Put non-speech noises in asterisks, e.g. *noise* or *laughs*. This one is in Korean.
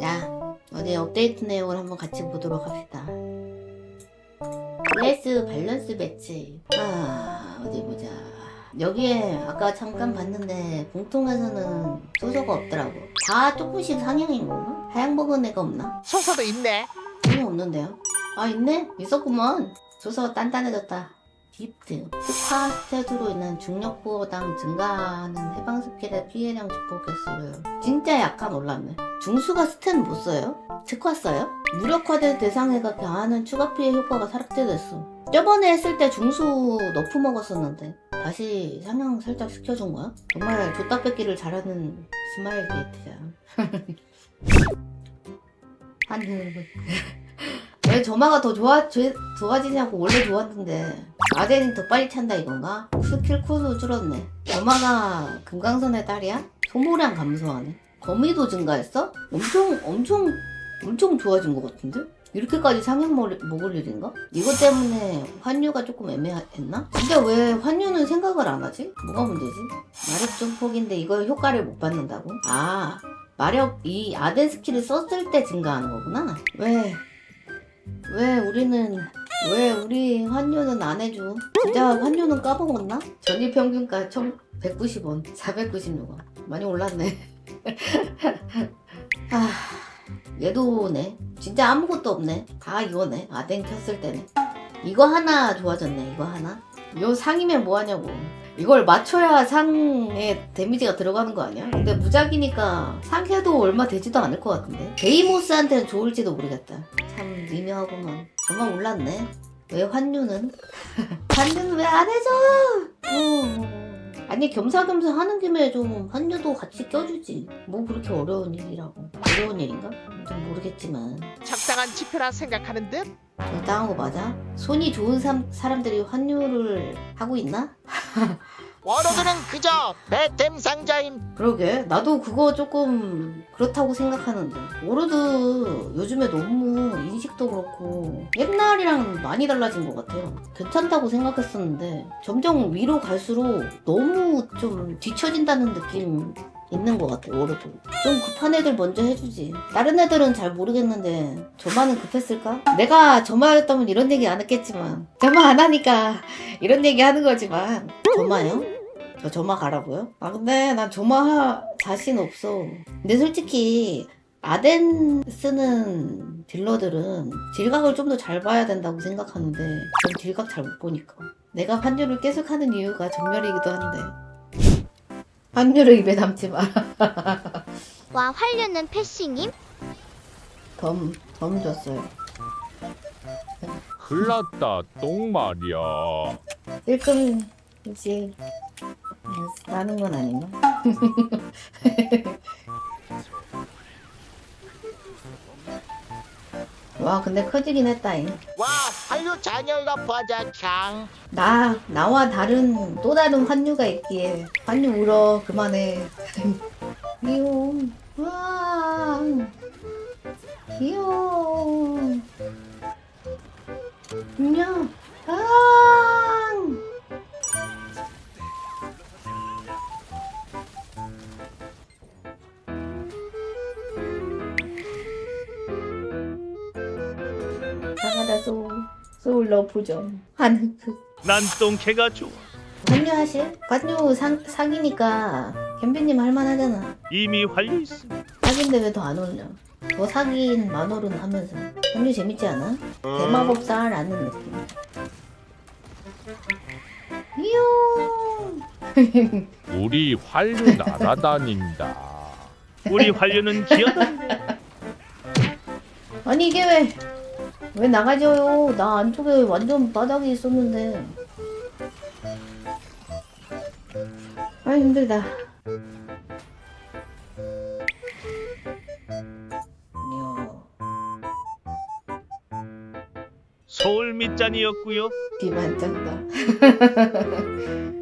자, 어제 업데이트 내용을 한번 같이 보도록 합시다. 클래스 밸런스 배치. 아, 어디 보자. 여기에 아까 잠깐 봤는데 봉통에서는 소서가 없더라고. 다 조금씩 상향인 건가? 하향 먹은 애가 없나? 소서도 있네. 전혀 없는데요. 아 있네? 있었구먼. 조서 단단해졌다. 특화 스탯으로 인한 중력 부호당 증가하는 해방 스킬의 피해량 증폭 개수를 진짜 약간 올랐네. 중수가 스탯 못 써요? 특화 써요? 무력화된 대상에가 가하는 추가 피해 효과가 삭제됐어. 저번에 했을 때 중수 너프 먹었었는데 다시 상향 살짝 시켜준 거야? 정말 줬다 뺏기를 잘하는 스마일 게이트야. *laughs* 한 왜 점화가 더 좋아, 제- 좋아지냐고 원래 좋았는데 아재는 더 빨리 찬다 이건가? 스킬 코도 줄었네 점화가 금강선의 딸이야? 소모량 감소하네 거미도 증가했어? 엄청 엄청 엄청 좋아진 것 같은데? 이렇게까지 상향 먹을, 일인가? 이것 때문에 환율가 조금 애매했나? 진짜 왜 환율은 생각을 안 하지? 뭐가 문제지? 마력 증폭인데 이거 효과를 못 받는다고? 아 마력 이 아덴 스킬을 썼을 때 증가하는 거구나 왜 왜 우리는 왜 우리 환율은 안 해줘? 진짜 환율은 까먹었나? 전일 평균가 1,190원, 496원. 많이 올랐네. *laughs* 아, 얘도 오네. 진짜 아무것도 없네. 다 이거네. 아덴 켰을 때는. 이거 하나 좋아졌네. 이거 하나. 요 상이면 뭐하냐고. 이걸 맞춰야 상에 데미지가 들어가는 거 아니야? 근데 무작위니까 상해도 얼마 되지도 않을 것 같은데. 베이모스한테는 좋을지도 모르겠다. 참 미묘하구만. 정말 몰랐네. 왜 환유는? *laughs* 환유는 왜안 해줘? 어. 아니 겸사겸사 하는 김에 좀 환유도 같이 껴주지. 뭐 그렇게 어려운 일이라고. 어려운 일인가? 좀 모르겠지만. 적당한 지표라 생각하는 듯. 적당한 거 맞아? 손이 좋은 삼- 사람들이 환유를 하고 있나? *laughs* 워로드는 그저 배템 상자임. 그러게 나도 그거 조금 그렇다고 생각하는데 오로드 요즘에 너무 인식도 그렇고 옛날이랑 많이 달라진 것 같아요 괜찮다고 생각했었는데 점점 위로 갈수록 너무 좀 뒤처진다는 느낌 있는 것 같아 오로드 좀 급한 애들 먼저 해주지 다른 애들은 잘 모르겠는데 저만은 급했을까? 내가 저마였다면 이런 얘기 안 했겠지만 저마 안 하니까 이런 얘기 하는 거지만 저마요? 저 점화 가라고요? 아 근데 난 점화 자신 없어. 근데 솔직히 아덴 쓰는 딜러들은 딜각을 좀 더 잘 봐야 된다고 생각하는데 전 딜각 잘 못 보니까 내가 환율을 계속 하는 이유가 전멸이기도 한데 환율을 입에 담지 마. *laughs* 와 활류는 패싱임? 덤, 덤 줬어요. 큰일났다 똥 말이야 일금이지 나는 건 아닌가? *laughs* 와 근데 커지긴 했다잉. 와 한류 잔열 너프하자 창. 나 나와 다른 또 다른 환유가 있기에 환유 울어 그만해 귀여워 와 귀여워 안녕 소 소울 러브점 하는 그난 똥개가 좋아. 관유 하실? 관유 상, 사기니까 캠비님 할만하잖아. 이미 활려 있음 사기인데 왜 더 안 올려? 더 사기인 만월은 하면서. 관유 재밌지 않아? 대마법사라는 느낌. 이용 *laughs* 우리 활류 날아다닌다. 우리 활류는 기어다닌다. 아니 이게 왜 왜 나가져요? 나 안쪽에 완전 바닥에 있었는데. 아 힘들다. 서울 밑잔이었구요. 비만 쩐다 *laughs*